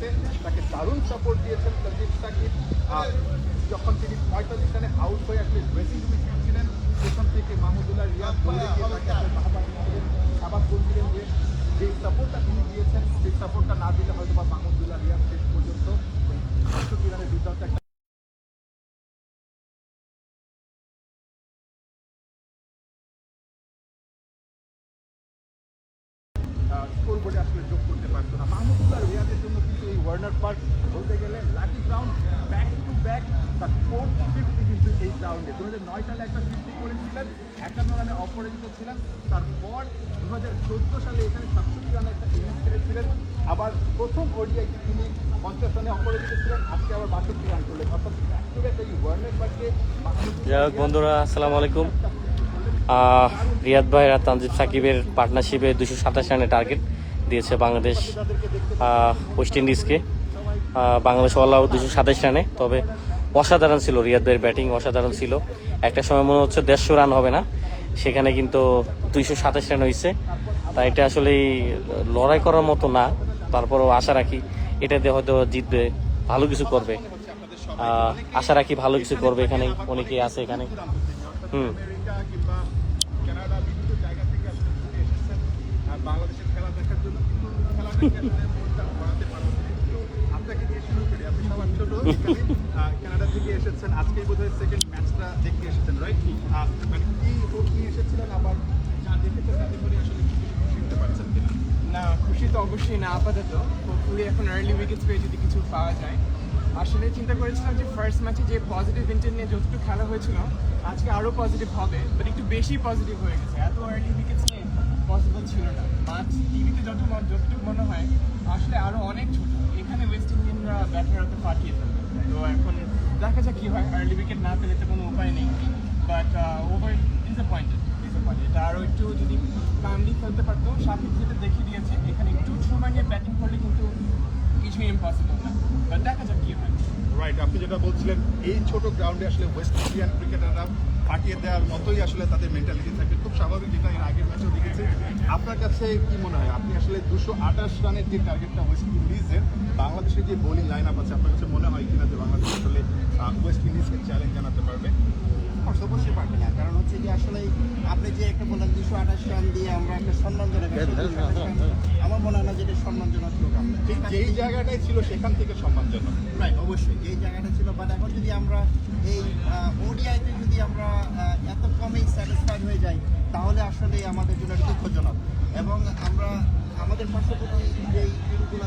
হয়েছে তাকে দারুণ সাপোর্ট দিয়েছেন সন্দীপ সাকিব আর যখন তিনি পঁয়তাল্লিশ রানে আউট হয়ে আসলে ড্রেসিং রুমে ফিরছিলেন সেখান থেকে মাহমুদুল্লাহ রিয়াদ গিয়ে তাকে দিয়েছিলেন আবার বলছিলেন যে যে সাপোর্টটা তিনি দিয়েছেন, সেই সাপোর্টটা না দিলে হয়তো বা মাহমুদুল্লাহ রিয়াদ শেষ তার ফোর্থ ফিফটি কিন্তু এই গ্রাউন্ডে দু হাজার নয় সালে একটা ফিফটি করেছিলেন, একান্ন রানে অপরাজিত ছিলেন। তারপর দু হাজার চোদ্দ সালে এখানে সাতষট্টি রানে একটা ইনিংস খেলেছিলেন। আবার প্রথম ওডিআইতে তিনি পঞ্চাশ রানে অপরাজিত ছিলেন। আজকে আবার বাষট্টি রান করলেন। অর্থাৎ যাই হোক, বন্ধুরা, আসসালামু আলাইকুম। রিয়াদ ভাই আর তানজিব সাকিবের পার্টনারশিপে দুশো সাতাশ রানের টার্গেট দিয়েছে বাংলাদেশ ওয়েস্ট ইন্ডিজকে বাংলাদেশ অল আউট দুশো সাতাশ রানে। তবে অসাধারণ ছিল রিয়াদ ভাইয়ের ব্যাটিং, অসাধারণ ছিল। একটা সময় মনে হচ্ছে দেড়শো রান হবে না। সেখানে কিন্তু দুইশো সাতাশ রান হয়েছে। তা এটা আসলে লড়াই করার মতো না। তারপরও আশা রাখি এটাতে হয়তো জিতবে, ভালো কিছু করবে। আশা রাখি ভালো কিছু করবে এখানে অনেকেই আছে এখানে। হুম। বাংলাদেশের খেলা দেখার জন্য কিন্তু খেলা আপনাকে দিয়ে শুরু করি। আপনি সবার ছোট কানাডা থেকে এসেছেন। আজকেই বোধহয় সেকেন্ড ম্যাচটা দেখতে এসেছেন রাইট মানে কি হোক নিয়ে এসেছিলেন আবার যা দেখেছেন তাতে করে আসলে হতে পারছেন কিনা? না, খুশি তো অবশ্যই না, আপাতত। হোপফুলি এখন আর্লি উইকেটস পেয়ে যদি কিছু পাওয়া যায়। আসলে চিন্তা করেছিলাম যে ফার্স্ট ম্যাচে যে পজিটিভ ইন্টেন্ট নিয়ে যতটুকু খেলা হয়েছিল, আজকে আরও পজিটিভ হবে বাট একটু বেশি পজিটিভ হয়ে গেছে। এত আর্লি উইকেটস নিয়ে পসিবল ছিল না মাছ টিভিতে যত যতটুকু মনে হয়, আসলে আরও অনেক ছোট। এখানে ওয়েস্ট ইন্ডিয়ানরা ব্যাটাররা তো পাঠিয়ে ফেলবে তো এখন দেখা যাক কী হয়। আর্লি উইকেট না পেলে তো কোনো উপায় নেই। বাট ওভার ডিসঅ্যাপয়েন্টেড ডিসঅ্যাপয়েন্টেড এটা আরও একটু যদি কামলি খেলতে পারতো, সাকিব যেটা দেখিয়ে দিয়েছে, এখানে একটু সময় নিয়ে ব্যাটিং করলে কিন্তু কিছুই ইম্পসিবল না। বাট দেখা যাক কী হয়। রাইট আপনি যেটা বলছিলেন, এই ছোট গ্রাউন্ডে আসলে ওয়েস্ট ইন্ডিয়ান ক্রিকেটাররা পাঠিয়ে দেওয়ার মতোই আসলে তাদের মেন্টালিটি থাকে। খুব স্বাভাবিক যেটা এর আগের ম্যাচেও দেখেছে। আপনার কাছে কি মনে হয়? আপনি আসলে দুশো আঠাশ রানের যে টার্গেটটা ওয়েস্ট ইন্ডিজের বাংলাদেশের যে বোলিং লাইন আপ আছে, আপনার কাছে মনে হয় কিনা যে বাংলাদেশ আসলে ওয়েস্ট ইন্ডিজকে চ্যালেঞ্জ জানাতে পারবে? অবশ্য অবশ্যই পারবে না। কারণ হচ্ছে যে আসলে আপনি যে একটা বললেন দুশো আঠাশ রান দিয়ে আমরা একটা সম্মানজনক একটা 228 রান, আমার মনে হয় না যে এটা সম্মানজনক লোক ঠিক যেই জায়গাটাই ছিল সেখান থেকে সম্মানজনক। রাইট অবশ্যই। যেই জায়গাটা ছিল বাট এখন যদি আমরা এই ওডিআইতে যদি আমরা এত কমেই স্যাটিসফাইড হয়ে যাই তাহলে আসলে আমাদের জন্য দুঃখজনক। এবং আমরা আমাদের পার্শ্ববর্তী যেই টিমগুলো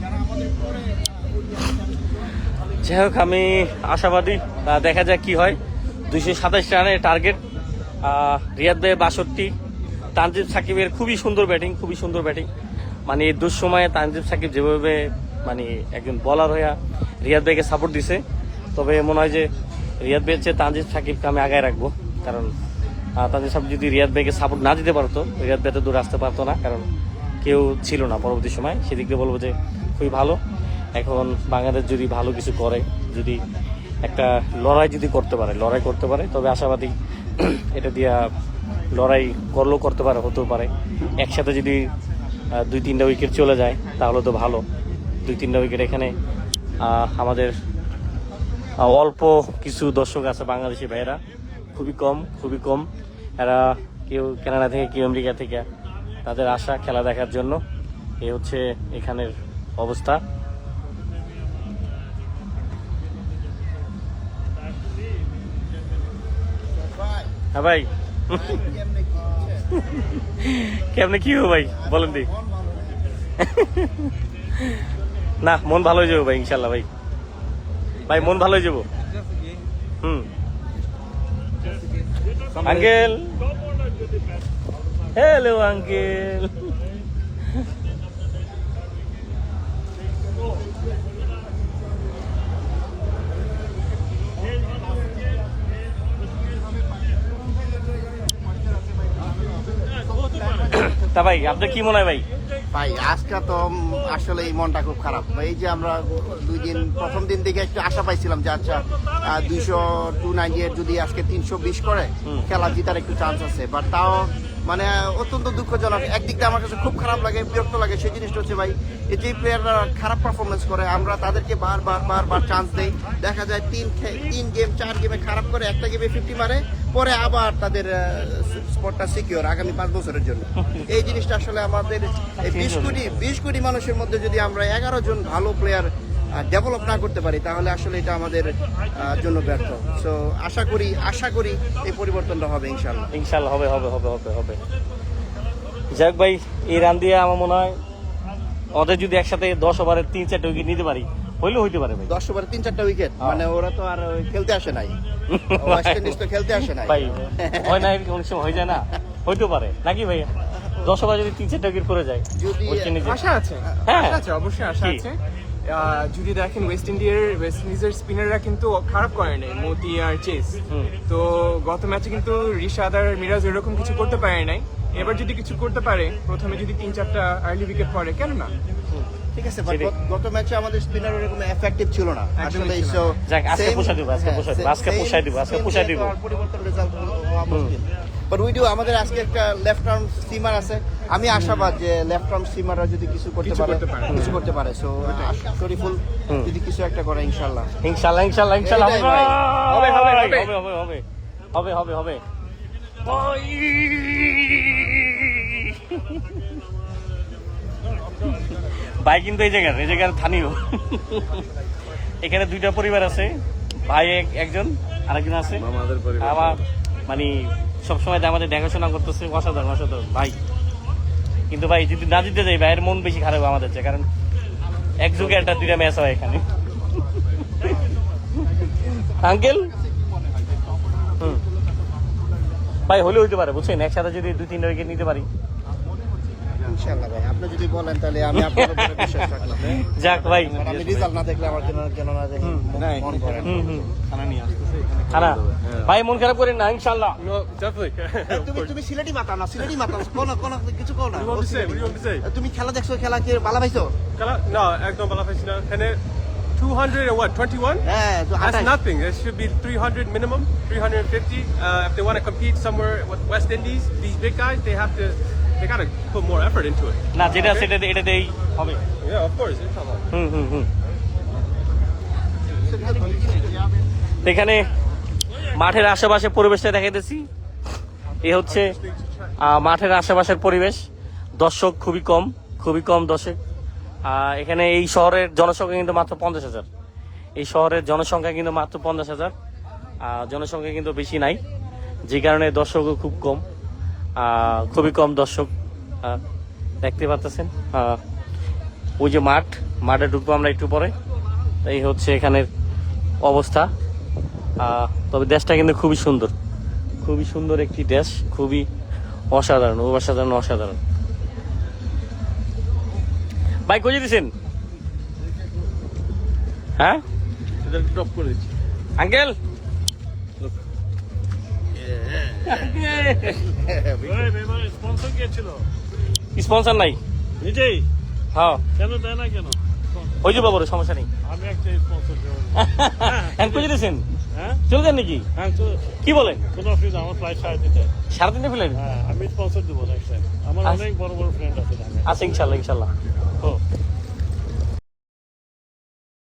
যারা আমাদের পরে যাই হোক, আমি আশাবাদী দেখা যাক কি হয়। দুইশো সাতাশ রানের টার্গেট রিয়াদ ভাইয়ের বাষট্টি, তানজিব সাকিবের খুবই সুন্দর ব্যাটিং খুবই সুন্দর ব্যাটিং মানে দুঃসময়ে তানজিব সাকিব যেভাবে মানে একজন বলার হইয়া রিয়াদ ভাইকে সাপোর্ট দিছে, তবে মনে হয় যে রিয়াদ ভাইয়ের চেয়ে তানজিব সাকিবকে আমি আগায় রাখব। কারণ তানজিব সাকিব যদি রিয়াদ ভাইকে সাপোর্ট না দিতে পারতো, রিয়াদ ভাই তো দূরে আসতে পারতো না, কারণ কেউ ছিল না পরবর্তী সময়। সেদিক দিয়ে বলব যে খুবই ভালো। এখন বাংলাদেশ যদি ভালো কিছু করে, যদি একটা লড়াই যদি করতে পারে, লড়াই করতে পারে, তবে আশাবাদী এটা দিয়া লড়াই করলেও করতে পারে, হতেও পারে। একসাথে যদি দুই তিনটা উইকেট চলে যায়, তাহলে তো ভালো। দুই তিনটা উইকেট এখানে আমাদের অল্প কিছু দর্শক আছে বাংলাদেশি ভাইয়েরা। খুবই কম খুবই কম। এরা কেউ কানাডা থেকে, কেউ আমেরিকা থেকে। তাদের আশা, খেলা দেখার জন্য। এ হচ্ছে এখানের অবস্থা। হ্যাঁ ভাই। কেমনে কি হবে ভাই? বলেন দি। না, মন ভালো হয়ে যাব ভাই, ইনশাল্লাহ ভাই। ভাই, মন ভালো হয়ে যাব। হুম। আঙ্কেল। Hello, uncle. তা ভাই আপনার কি মনে হয় ভাই? ভাই আজকে তো আসলে এই মনটা খুব খারাপ। এই যে আমরা দুই দিন প্রথম দিন থেকে একটু আশা পাইছিলাম যে আচ্ছা দুইশো টু নাইনটি যদি আজকে তিনশো বিশ করে খেলা জিতার একটু চান্স আছে। বাট তাও মানে অত্যন্ত দুঃখজনক। একদিক দিয়ে আমার কাছে খুব খারাপ লাগে বিরক্ত লাগে। সেই জিনিসটা হচ্ছে ভাই এই যে প্লেয়াররা খারাপ পারফরমেন্স করে আমরা তাদেরকে বারবার বারবার চান্স দেই। দেখা যায় তিন তিন গেম চার গেমে খারাপ করে একটা গেমে ফিফটি মারে পরে আবার তাদের স্পটটা সিকিউর আগামী পাঁচ বছরের জন্য। এই জিনিসটা আসলে আমাদের এই বিশ কোটি বিশ কোটি মানুষের মধ্যে যদি আমরা এগারো জন ভালো প্লেয়ার ডেভেলপ না করতে পারি তাহলে আসলে এটা আমাদের জন্য ব্যর্থ। সো আশা করি আশা করি এই পরিবর্তনটা হবে ইনশাল্লাহ ইনশাল্লাহ হবে হবে হবে হবে হবে। যাক ভাই এই রান দিয়ে আমার মনে হয় ওদের যদি একসাথে দশ ওভারের তিন চারটে উইকেট নিতে পারি হইলেও হইতে পারে ভাই। দশ ওভারে তিন চারটা উইকেট হ্যাঁ। মানে ওরা তো আর খেলতে আসে নাই। ওয়েস্ট ইন্ডিজ তো খেলতে আসে নাই। ভাই হয় না এরকম অনেক সময় হয়ে যায় না। হইতেও পারে। নাকি ভাই? দশ ওভার যদি তিন চারটে উইকেট করে যায় যদি ওয়েস্ট ইন্ডিজে আশা আছে। হ্যাঁ। আছে অবশ্যই আশা আছে। আহ, যদি দেখেন ওয়েস্ট ইন্ডিয়ার ওয়েস্ট ইন্ডিজের স্পিনাররা কিন্তু খারাপ করে নাই মোতি আর চেস তো গত ম্যাচে কিন্তু রিশাদ আর মিরাজ এরকম কিছু করতে পারে নাই। এবার যদি কিছু করতে পারে প্রথমে যদি তিন চারটা আর্লি উইকেট পড়ে কেন না? ঠিক আছে গত- ম্যাচে আমাদের স্পিনার এরকম এফেক্টিভ ছিল না। আসলে so যাক, আজকে দিব, আজকে হ্যাঁ, দিব, আজকে দিব, আজকে দিব। পরিবর্তন রেজাল্ট হওয়া মুশকিল বাট উই ডু আমাদের আজকে একটা লেফট আর্ম সিমার আছে। আমি আশাবাদ যে লেফট আর্ম সিমাররা যদি কিছু করতে কিছু পারে করতে পারে। কিছু করতে পারে। সো শরীফুল যদি কিছু একটা করে ইনশাআল্লাহ। ইনশাল্লাহ ইনশাল্লাহ ইনশাল্লাহ এটাই হবে ভাই। হবে, হবে, হবে। হবে হবে। হবে হবে হবে হবে। ভাই। কিন্তু এই জায়গার এই জায়গার স্থানীয় এখানে দুইটা পরিবার আছে ভাই এক- একজন আরেকজন আছে। আমার মানে সবসময় আমাদের দেখাশোনা করতেছে অসাধারণ অসাধারণ ভাই। কিন্তু ভাই যদি না জিতে যাই ভাইয়ের মন বেশি খারাপ আমাদের চেয়ে, কারণ এক যুগে একটা দুইটা ম্যাচ হয় এখানে। আঙ্কেল? ভাই হলে হইতে পারে বুঝছেন? একসাথে যদি দুই তিনটা উইকেট নিতে পারি। ইনশাআল্লাহ ভাই আপনি যদি বলেন তাহলে আমি আপনার উপরে বিশ্বাস রাখলাম যাক ভাই আমি রেজাল্ট না দেখলে আমার কেন কেন না দেখি মন করে না। হুম হুম খানা ভাই মন খারাপ করেন না তুমি তুমি সিলেটি মাতা না সিলেটি মাতা কোন কোন কিছু কোন না? তুমি খেলা দেখছ খেলা কি ভালো পাইছো Kala- No, একদম ভালো পাইছি না। এখানে 200 and what, 21? হ্যাঁ তো That's nothing. It should be 300 minimum, 350. Uh, if they want to compete somewhere with West Indies, these big guys, they have to, they got to put more effort into it. না যেটা সেটা এটা দিয়েই হবে। Yeah, of course. inshallah. হুম হুম হুম। এখানে মাঠের আশেপাশে পরিবেশটা দেখাইতেছি। এ হচ্ছে মাঠের আশেপাশের পরিবেশ। দর্শক খুবই কম খুবই কম দর্শক। আহ, এখানে এই শহরের জনসংখ্যা কিন্তু মাত্র পঞ্চাশ হাজার। এই শহরের জনসংখ্যা কিন্তু মাত্র পঞ্চাশ হাজার। আহ, জনসংখ্যা কিন্তু বেশি নাই। যে কারণে দর্শকও খুব কম। খুবই কম দর্শক দেখতে পাচ্ছেন ওই যে মাঠ মাঠে ঢুকবো আমরা একটু পরে। এই হচ্ছে এখানের অবস্থা। তবে দেশটা কিন্তু খুবই সুন্দর। খুবই সুন্দর একটি দেশ খুবই অসাধারণ অসাধারণ অসাধারণ। ভাই কই দিছেন হ্যাঁ? আঙ্কেল? স্পন্সর কে ছিল স্পন্সর নাই। নিজেই? হ্যাঁ। কেন দেয় না কেন? ওই যে বাবুর সমস্যা নেই। আমি একটা স্পন্সর দেবো। হ্যাঁ কই দিছেন? হ্যাঁ? চলে যান নাকি? হ্যাঁ কি বলেন? কোনো অসুবিধা আমার ফ্লাইট সাড়ে তিনটে সাড়ে তিনটে হ্যাঁ আমি স্পন্সর দেবো নেক্সট টাইম আমার আচ্ছা। অনেক বড় বড় ফ্রেন্ড আছে ঢাকায় আচ্ছা ইনশাল্লাহ ইনশাল্লাহ। ও